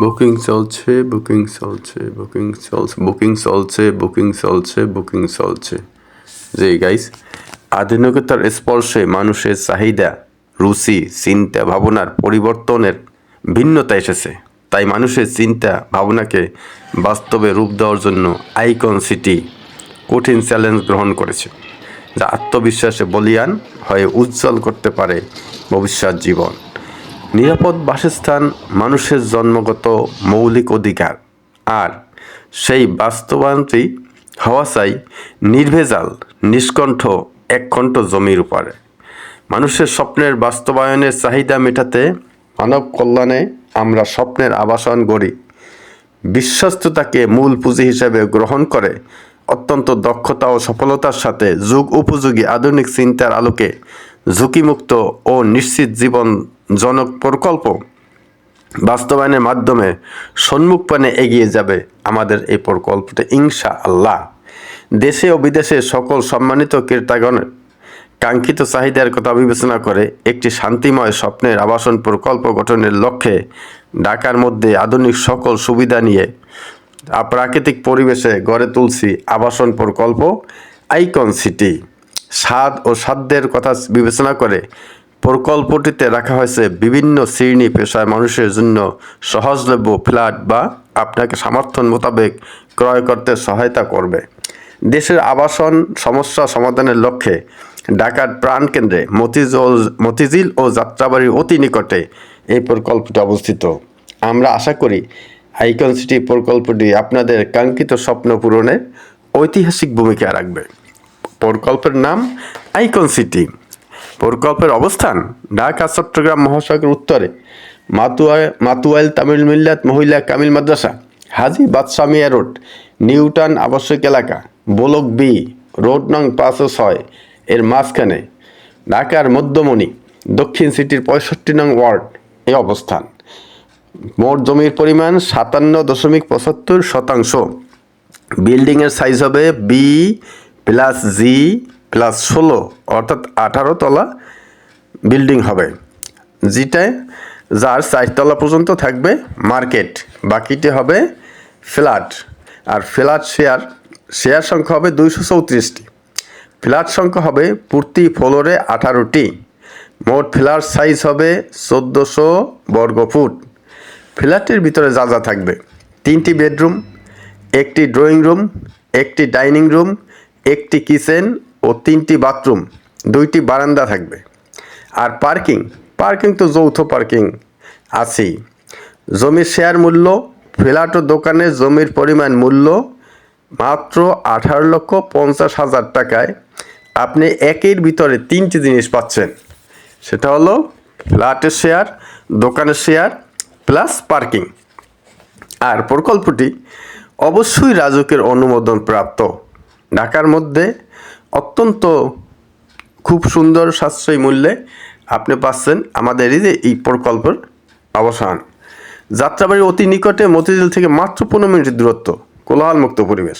Booking চলছে booking চলছে booking চলছে বুকিং চলছে বুকিং চলছে বুকিং চলছে। জি গাইস আধুনিকতার স্পর্শে মানুষের চাহিদা, রুচি, চিন্তা, ভাবনার পরিবর্তনের ভিন্নতা এসেছে। তাই মানুষের চিন্তা, ভাবনাকে বাস্তবে রূপ দেওয়ার জন্য আইকন সিটি কঠিন চ্যালেঞ্জ গ্রহণ করেছে, যা আত্মবিশ্বাসে বলিয়ান হয়ে উজ্জ্বল করতে পারে ভবিষ্যৎ জীবন। নিরাপদ বাসস্থান, মানুষের জন্মগত মৌলিক অধিকার। আর সেই বাস্তবায়নটি হওয়া চাই নির্ভেজাল, নিষ্কণ্ঠ এককণ্ঠ জমির উপরে। মানুষের স্বপ্নের বাস্তবায়নের চাহিদা মেটাতে মানব কল্যাণে আমরা স্বপ্নের আবাসন গড়ি। বিশ্বস্ততাকে মূল পুঁজি হিসেবে গ্রহণ করে অত্যন্ত দক্ষতা ও সফলতার সাথে যুগ উপযোগী আধুনিক চিন্তার আলোকে ঝুঁকিমুক্ত ও নিশ্চিত জীবন জনক প্রকল্প বাস্তবায়নের মাধ্যমে সম্মুখপানে এগিয়ে যাবে আমাদের এই প্রকল্পটি ইনশা আল্লাহ দেশে ও বিদেশে সকল সম্মানিত ক্রেতাগণের কাঙ্ক্ষিত চাহিদার কথা বিবেচনা করে একটি শান্তিময় স্বপ্নের আবাসন প্রকল্প গঠনের লক্ষ্যে ঢাকার মধ্যে আধুনিক সকল সুবিধা নিয়ে প্রাকৃতিক পরিবেশে গড়ে তুলছি আবাসন প্রকল্প, আইকন সিটি। স্বাদ ও সাধ্যের কথা বিবেচনা করে প্রকল্পটিতে রাখা হয়েছে বিভিন্ন শ্রেণি পেশায় মানুষের জন্য সহজলভ্য ফ্ল্যাট বা আপনাকে সামর্থ্য মোতাবেক ক্রয় করতে সহায়তা করবে। দেশের আবাসন সমস্যা সমাধানের লক্ষ্যে ঢাকার প্রাণকেন্দ্রে মতিঝিল মতিঝিল ও যাত্রাবাড়ির অতি নিকটে এই প্রকল্পটি অবস্থিত। আমরা আশা করি আইকন সিটি প্রকল্পটি আপনাদের কাঙ্ক্ষিত স্বপ্ন পূরণে ঐতিহাসিক ভূমিকা রাখবে। প্রকল্পের নাম আইকন সিটি। প্রকল্পের অবস্থান? ঢাকা, চট্টগ্রাম মহাসড়কের উত্তরে। মাতুয়া মাতুয়াইল তামিল মিল্লাত মহিলা কামিল মাদ্রাসা। হাজি বাদশামিয়া রোড। নিউটান আবশ্যক এলাকা। বোলক বি, রোড নং পাঁচ ও ছয়। এর মাঝখানে। ঢাকার মধ্যমণি। দক্ষিণ সিটির পঁয়ষট্টি নং ওয়ার্ড। এ অবস্থান। মোট জমির পরিমাণ সাতান্ন দশমিক পঁচাত্তর শতাংশ। বিল্ডিংয়ের সাইজ হবে বি প্লাস জি প্লাস ষোলো, অর্থাৎ আঠারো তলা বিল্ডিং হবে। যেটায় যার চারতলা পর্যন্ত থাকবে মার্কেট, বাকিটি হবে ফ্ল্যাট। আর ফ্ল্যাট শেয়ার শেয়ার সংখ্যা হবে দুইশো চৌত্রিশটি। ফ্ল্যাট সংখ্যা হবে প্রতি ফ্লোরে আঠারোটি। মোট ফ্ল্যাট সাইজ হবে চোদ্দোশো বর্গ ফুট। ফ্ল্যাটের ভিতরে যা যা থাকবে, তিনটি বেডরুম, একটি ড্রয়িং রুম, একটি ডাইনিং রুম, একটি কিচেন ও তিনটি বাথরুম, দুইটি বারান্দা থাকবে। আর পার্কিং পার্কিং তো যৌথ পার্কিং আছেই। জমির শেয়ার মূল্য, ফ্ল্যাট ও দোকানে জমির পরিমাণ মূল্য মাত্র আঠারো লক্ষ পঞ্চাশ হাজার টাকায়। আপনি একের ভিতরে তিনটি জিনিস পাচ্ছেন। সেটা হলো ফ্ল্যাটের শেয়ার, দোকানের শেয়ার, প্লাস পার্কিং। আর প্রকল্পটি অবশ্যই রাজুকের অনুমোদন প্রাপ্ত। ঢাকার মধ্যে অত্যন্ত খুব সুন্দর সাশ্রয়ী মূল্যে আপনি পাচ্ছেন আমাদের এই যে এই প্রকল্পের অবসান। যাত্রাবাড়ির অতি নিকটে মতিঝিল থেকে মাত্র পনেরো মিনিটের দূরত্ব, কোলাহলমুক্ত পরিবেশ।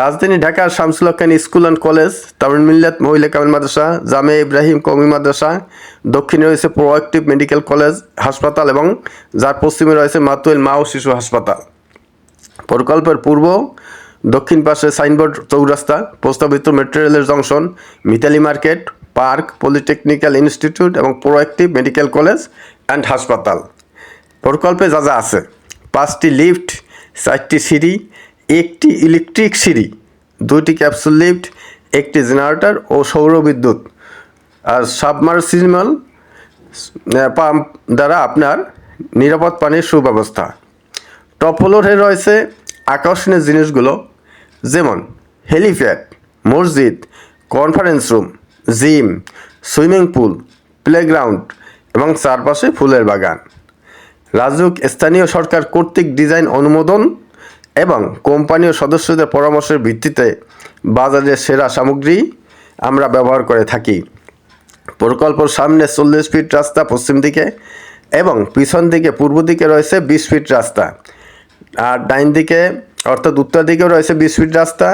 রাজধানী ঢাকার শামসুল হকানি school and college Tamil Millat মহিলা কামিল মাদ্রাসা, জামে ইব্রাহিম কমি মাদ্রাসা, দক্ষিণে রয়েছে প্রোয়াক্টিভ মেডিকেল কলেজ, হাসপাতাল এবং যার পশ্চিমে রয়েছে মাতুয়েল মা ও শিশু হাসপাতাল। প্রকল্পের পূর্ব দক্ষিণ পাশে সাইনবোর্ড চৌরাস্তা, প্রস্তাবিত মেট্রো রেলের junction, Mitali market, park, polytechnical institute এবং প্রোয়াক্টিভ মেডিকেল কলেজ অ্যান্ড হাসপাতাল। প্রকল্পে যা যা আছে, পাঁচটি লিফট, চারটি সিঁড়ি, একটি ইলেকট্রিক সিঁড়ি, দুইটি ক্যাপসুল লিফট, একটি জেনারেটর ও সৌর বিদ্যুৎ। আর সাবমার্সিবল পাম্প দ্বারা আপনার নিরাপদ পানির সুব্যবস্থা। টপ ফ্লোরে রয়েছে আকর্ষণীয় জিনিসগুলো যেমন হেলিপ্যাড, মসজিদ conference room gym swimming pool playground এবং চারপাশে ফুলের বাগান। রাজুক স্থানীয় সরকার কর্তৃক ডিজাইন অনুমোদন এবং কোম্পানি ও সদস্যদের পরামর্শের ভিত্তিতে বাজারের সেরা সামগ্রী আমরা ব্যবহার করে থাকি। প্রকল্পর সামনে চল্লিশ ফিট রাস্তা পশ্চিম দিকে এবং পিছন দিকে পূর্ব দিকে রয়েছে বিশ ফিট রাস্তা। আর ডাইন দিকে অর্থাৎ উত্তর দিকেও রয়েছে বিশ ফিট রাস্তা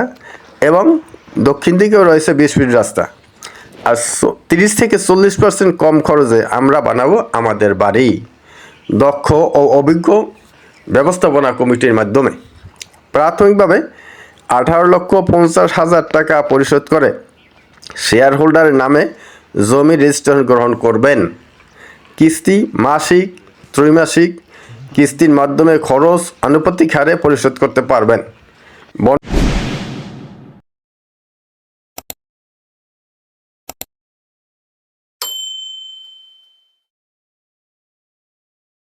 এবং দক্ষিণ দিকেও রয়েছে বিশ ফিট রাস্তা। আর তিরিশ থেকে চল্লিশ পার্সেন্ট কম খরচে আমরা বানাবো আমাদের বাড়ি। দক্ষ ও অভিজ্ঞ ব্যবস্থাপনা কমিটির মাধ্যমে। প্রাথমিকভাবে আঠারো লক্ষ পঞ্চাশ হাজার টাকা পরিশোধ করে শেয়ার হোল্ডারের নামে জমি রেজিস্ট্রেশন গ্রহণ করবেন। কিস্তি মাসিক, ত্রৈমাসিক কিস্তির মাধ্যমে খরচ আনুপাতিক হারে পরিশোধ করতে পারবেন।